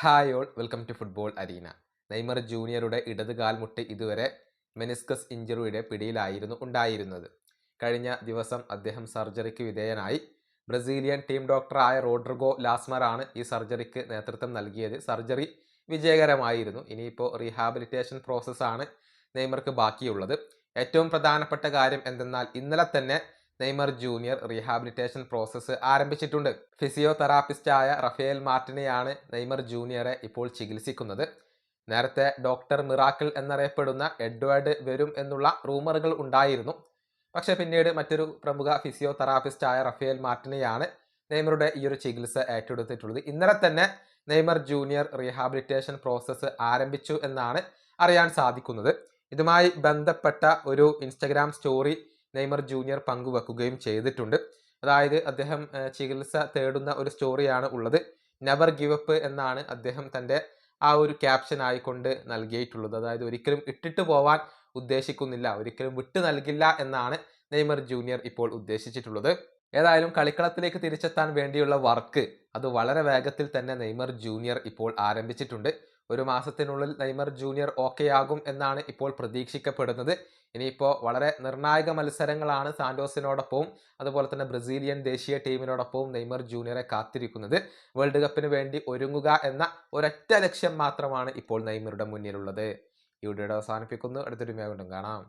Hi all welcome to football arena Neymar ജൂനിയറുടെ ഇടത് കാൽമുട്ട് ഇതുവരെ മെനിസ്കസ് ഇഞ്ചുറിയുടെ പിടിയിലായിരുന്നു ഉണ്ടായിരുന്നത്. കഴിഞ്ഞ ദിവസം അദ്ദേഹം സർജറിക്ക് വിധേയനായി. ബ്രസീലിയൻ ടീം ഡോക്ടറായ റോഡ്രിഗോ ലാസ്മറാണ് ഈ സർജറിക്ക് നേതൃത്വം നൽകിയത്. സർജറി വിജയകരമായിരുന്നു. ഇനിയിപ്പോൾ റീഹാബിലിറ്റേഷൻ പ്രോസസ്സാണ് നെയ്മർക്ക് ബാക്കിയുള്ളത്. ഏറ്റവും പ്രധാനപ്പെട്ട കാര്യം എന്തെന്നാൽ ഇന്നലെ തന്നെ നെയ്മർ ജൂനിയർ റീഹാബിലിറ്റേഷൻ പ്രോസസ്സ് ആരംഭിച്ചിട്ടുണ്ട്. ഫിസിയോതെറാപ്പിസ്റ്റായ റഫേൽ മാർട്ടിനെയാണ് നെയ്മർ ജൂനിയറെ ഇപ്പോൾ ചികിത്സിക്കുന്നത്. നേരത്തെ ഡോക്ടർ മിറാക്കിൾ എന്നറിയപ്പെടുന്ന എഡ്വേർഡ് വരും എന്നുള്ള റൂമറുകൾ ഉണ്ടായിരുന്നു. പക്ഷെ പിന്നീട് മറ്റൊരു പ്രമുഖ ഫിസിയോതെറാപ്പിസ്റ്റായ റഫേൽ മാർട്ടിനെയാണ് നെയ്മറുടെ ഈ ഒരു ചികിത്സ ഏറ്റെടുത്തിട്ടുള്ളത്. ഇന്നലെ തന്നെ നെയ്മർ ജൂനിയർ റീഹാബിലിറ്റേഷൻ പ്രോസസ്സ് ആരംഭിച്ചു എന്നാണ് അറിയാൻ സാധിക്കുന്നത്. ഇതുമായി ബന്ധപ്പെട്ട ഒരു ഇൻസ്റ്റഗ്രാം സ്റ്റോറി നെയ്മർ ജൂനിയർ പങ്കുവെക്കുകയും ചെയ്തിട്ടുണ്ട്. അതായത് അദ്ദേഹം ചികിത്സ തേടുന്ന ഒരു സ്റ്റോറിയാണ് ഉള്ളത്. നെവർ ഗിവ് അപ്പ് എന്നാണ് അദ്ദേഹം തന്റെ ആ ഒരു ക്യാപ്ഷൻ ആയിക്കൊണ്ട് നൽകിയിട്ടുള്ളത്. അതായത് ഒരിക്കലും ഇട്ടിട്ട് പോവാൻ ഉദ്ദേശിക്കുന്നില്ല ഒരിക്കലും വിട്ടു നൽകില്ല എന്നാണ് നെയ്മർ ജൂനിയർ ഇപ്പോൾ ഉദ്ദേശിച്ചിട്ടുള്ളത്. ഏതായാലും കളിക്കളത്തിലേക്ക് തിരിച്ചെത്താൻ വേണ്ടിയുള്ള വർക്ക് അത് വളരെ വേഗത്തിൽ തന്നെ നെയ്മർ ജൂനിയർ ഇപ്പോൾ ആരംഭിച്ചിട്ടുണ്ട്. ഒരു മാസത്തിനുള്ളിൽ നെയ്മർ ജൂനിയർ ഓക്കെ ആകും എന്നാണ് ഇപ്പോൾ പ്രതീക്ഷിക്കപ്പെടുന്നത്. ഇനിയിപ്പോൾ വളരെ നിർണായക മത്സരങ്ങളാണ് സാന്റോസിനോടൊപ്പവും അതുപോലെ തന്നെ ബ്രസീലിയൻ ദേശീയ ടീമിനോടൊപ്പവും നെയ്മർ ജൂനിയറെ കാത്തിരിക്കുന്നത്. വേൾഡ് കപ്പിന് വേണ്ടി ഒരുങ്ങുക എന്ന ഒരൊറ്റ ലക്ഷ്യം മാത്രമാണ് ഇപ്പോൾ നെയ്മറുടെ മുന്നിലുള്ളത്. ഈ വീഡിയോയുടെ അവസാനിപ്പിക്കുന്നു. അടുത്തൊരു വീണ്ടും കാണാം.